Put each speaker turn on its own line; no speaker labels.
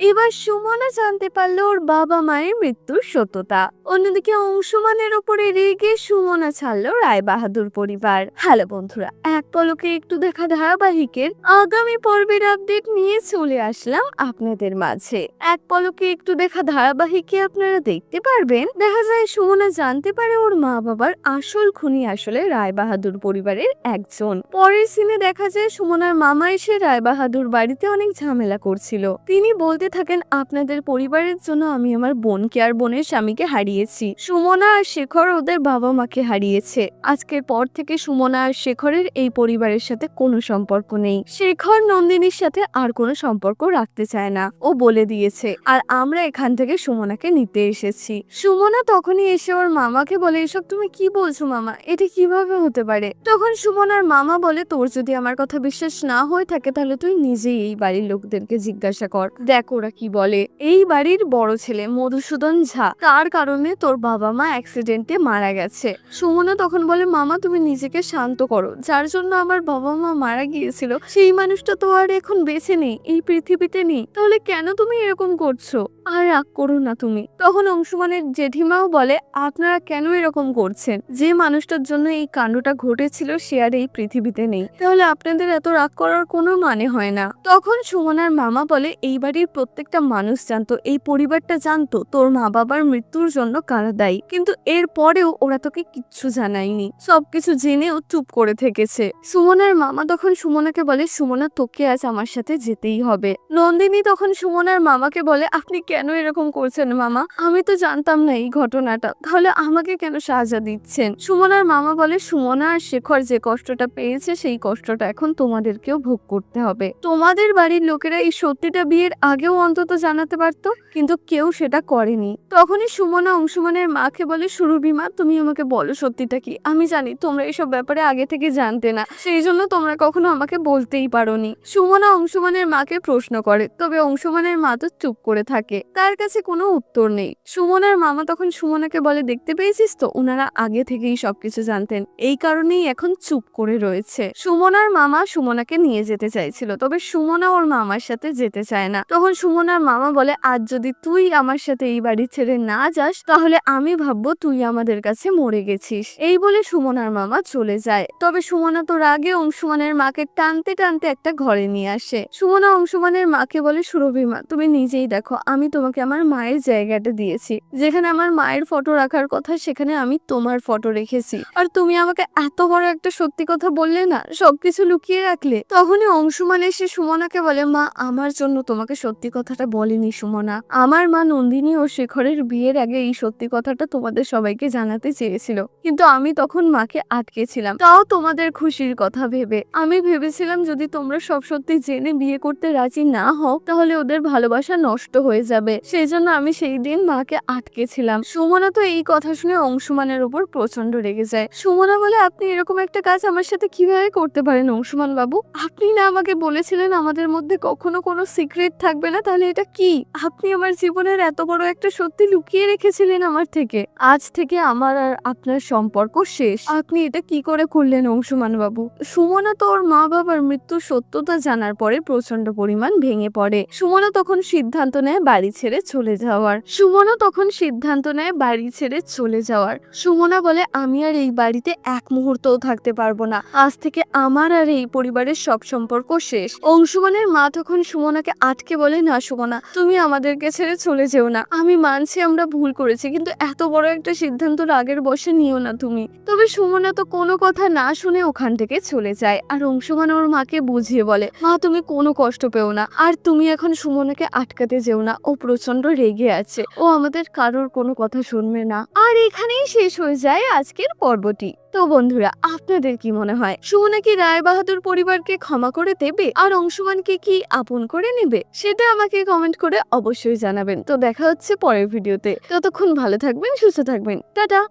এবার সুমনা জানতে পারল ওর বাবা মায়ের মৃত্যুর সত্যতা। অন্যদিকে অংশুমানের ওপরে রেগে সুমনা ছাড়লো রায় বাহাদুর পরিবার। হ্যালো বন্ধুরা, এক পলকে একটু দেখা ধারাবাহিকের আগামী পর্বের আপডেট নিয়ে চলে আসলাম আপনাদের মাঝে। এক পলকে একটু দেখা ধারাবাহিকে আপনারা দেখতে পারবেন। দেখা যায় সুমনা জানতে পারে ওর মা বাবার আসল খুনি আসলে রায় বাহাদুর পরিবারের একজন। পরের সিনে দেখা যায় সুমনার মামা এসে রায় বাহাদুর বাড়িতে অনেক ঝামেলা করছিল। তিনি বলতে থাকেন, আপনাদের পরিবারের জন্য আমি আমার বোনকে আর বোনের স্বামীকে হারিয়েছি। সুমনা আর শেখর ওদের বাবা মাকে হারিয়েছে। আজকের পর থেকে সুমনা আর শেখরের এই পরিবারের সাথে কোনো সম্পর্ক নেই। শেখর নন্দিনীর সাথে আর কোনো সম্পর্ক রাখতে চায় না। ও বলে দিয়েছে, আর আমরা এখান থেকে সুমনাকে নিতে এসেছি। সুমনা তখনই এসে ওর মামাকে বলে, এসব তুমি কি বলছো মামা? এটা কীভাবে হতে পারে? তখন সুমনার মামা বলে, তোর যদি আমার কথা বিশ্বাস না হয়ে থাকে, তাহলে তুই নিজেই এই বাড়ির লোকদেরকে জিজ্ঞাসা কর। দেখ ওরা কি বলে। এই বাড়ির বড় ছেলে মধুসূদন ঝা, তার কারণে তোর বাবা মা অ্যাক্সিডেন্টে মারা গেছে। সুমনা তখন বলে, মামা, তুমি নিজেকে শান্ত করো। যার জন্য আমার বাবা মা মারা গিয়েছিল, সেই মানুষটা তো আর এখন বেছে নেই, এই পৃথিবীতে নেই। তাহলে কেন তুমি এরকম করছ? আর রাগ করো না তুমি। তখন অংশুমানের জেঠিমাও বলে, আপনারা কেন এরকম করছেন? যে মানুষটার জন্য এই কাণ্ডটা ঘটেছিল সে আর এই পৃথিবীতে নেই। তাহলে আপনাদের এত রাগ করার কোনো মানে হয় না। তখন সুমনার মামা বলে, এই বাড়ির প্রত্যেকটা মানুষ জানতো, এই পরিবারটা জানতো তোর মা বাবার মৃত্যুর জন্য কারা দায়ী। কিন্তু এর পরেও ওরা তোকে কিচ্ছু জানায়নি। সবকিছু জেনেও চুপ করে থেকেছে। সুমনার মামা তখন সুমনাকে বলে, সুমনা, তোকে আজ আমার সাথে যেতেই হবে। নন্দিনী তখন সুমনার মামাকে বলে, আপনি কেন এরকম করছেন মামা? আমি তো জানতাম না এই ঘটনাটা। তাহলে আমাকে কেন সাজা দিচ্ছেন? সুমনার মামা বলে সুমনা আর শেখর যে কষ্টটা পেয়েছে, সেই কষ্টটা এখন তোমাদেরকেও ভোগ করতে হবে। তোমাদের বাড়ির লোকেরা এই সত্যিটা বিয়ের আগেও অন্তত জানাতে পারতো, কিন্তু কেউ সেটা করেনি। তখনই সুমনা অংশুমানের মাকে বলে, সুরভি মা, তুমি আমাকে বলো সত্যিটা কি? আমি জানি তোমরা এইসব ব্যাপারে আগে থেকে জানতে না। সেই জন্য তোমরা কখনো আমাকে বলতেই পারোনি। সুমনা অংশুমানের মাকে প্রশ্ন করে, তবে অংশুমানের মা তো চুপ করে থাকে। তার কাছে কোনো উত্তর নেই। সুমনার মামা তখন সুমনাকে বলে, দেখতে পেয়েছিস তো? ওনারা আগে থেকেই সবকিছু জানতেন। এই কারণেই এখন চুপ করে রয়েছে। সুমনার মামা সুমনাকে নিয়ে যেতে চাইছিল, তবে সুমনা ওর মামার সাথে যেতে চায় না। তখন সুমনার মামা বলে, আজ যদি তুই আমার সাথে এই বাড়ি ছেড়ে না যাস, তাহলে আমি ভাববো তুই আমাদের কাছে মরে গেছিস। এই বলে সুমনার মামা চলে যায়। তবে সুমনা তো রাগে অংশুমানের মাকে টানতে টানতে একটা ঘরে নিয়ে আসে। সুমনা অংশুমানের মাকে বলে, সুরভি মা, তুমি নিজেই দেখো, আমি তোমাকে আমার মায়ের জায়গাটা দিয়েছি। যেখানে আমার মায়ের ফটো রাখার কথা সেখানে আমি তোমার ফটো রেখেছি। আর তুমি আমাকে এত বড় একটা সত্যি কথা বললে না, সবকিছু লুকিয়ে রাখলে, তখনই অংশুমান এসে সুমনাকে বলে, মা, আমার জন্য তোমাকে সত্যি কথাটা বলেনি সুমনা। আমার মা নন্দিনী ও শেখরের বিয়ের আগে এই সত্যি কথাটা তোমাদের সবাইকে জানাতে চেয়েছিল। কিন্তু আমি তখন মাকে আটকেছিলাম তাও তোমাদের খুশির কথা ভেবে। আমি ভেবেছিলাম যদি তোমরা সব সত্যি জেনে বিয়ে করতে রাজি না হও, তাহলে ওদের ভালোবাসা নষ্ট হয়ে যাবে। সেই জন্য আমি সেই দিন মাকে আটকেছিলাম সুমনা তো এই কথা শুনে অংশুমানের উপর প্রচণ্ড রেগে যায়। সুমনা বলে, আপনি এরকম একটা কাজ আমার সাথে কীভাবে করতে পারেন অংশুমান বাবু? আপনি না আমাকে বলেছিলেন আমাদের মধ্যে কখনো কোনো সিক্রেট থাকবে না, তাহলে এটা কি? আপনি আমার জীবনের এত বড় একটা সত্যি লুকিয়ে রেখেছিলেন আমার থেকে। আজ থেকে আমার আর আপনার সম্পর্ক শেষ। আপনি এটা কি করে করলেন অংশুমান বাবু? সুমনা তো ওর মা বাবার মৃত্যুর সত্যতা জানার পরে প্রচণ্ড পরিমাণ ভেঙে পড়ে। সুমনা তখন সিদ্ধান্ত নেয় বাড়ি ছেড়ে চলে যাওয়ার। সুমনা তখন সিদ্ধান্ত নেয় বাড়ি ছেড়ে চলে যাওয়ার। সুমনা বলে, আমি আর এই বাড়িতে এক মুহূর্তও থাকতে পারব না। আজ থেকে আমার আর এই পরিবারের সব সম্পর্ক শেষ। অংশুমানের মা তখন সুমনাকে আটকে বলে, না সুমনা, তুমি আমাদেরকে ছেড়ে চলে যেও না। আমি মানছি আমরা ভুল করেছি, কিন্তু এত বড় একটা সিদ্ধান্ত রাগের বসে নিও না তুমি। তবে সুমনা তো কোনো কথা না শুনে ওখান থেকে চলে যায় আর অংশুমান ওর মাকে বুঝিয়ে বলে, মা, তুমি কোনো কষ্ট পেও না। আর তুমি এখন সুমনাকে আটকাতে যেও না। ও প্রচণ্ড রেগে আছে। ও আমাদের কারোর কোনো কথা শুনবে না। আর এখানেই শেষ হয়ে যায় আজকের পর্বটি। তো বন্ধুরা, আপনাদের কি মনে হয়? সুমনা কি রায় বাহাদুর পরিবারকে ক্ষমা করে দেবে? আর অংশুমানকে কি আপন করে নেবে? সেটা আমাকে কমেন্ট করে অবশ্যই জানাবেন। তো দেখা হচ্ছে পরের ভিডিওতে ততক্ষণ ভালো থাকবেন, সুস্থ থাকবেন। টাটা!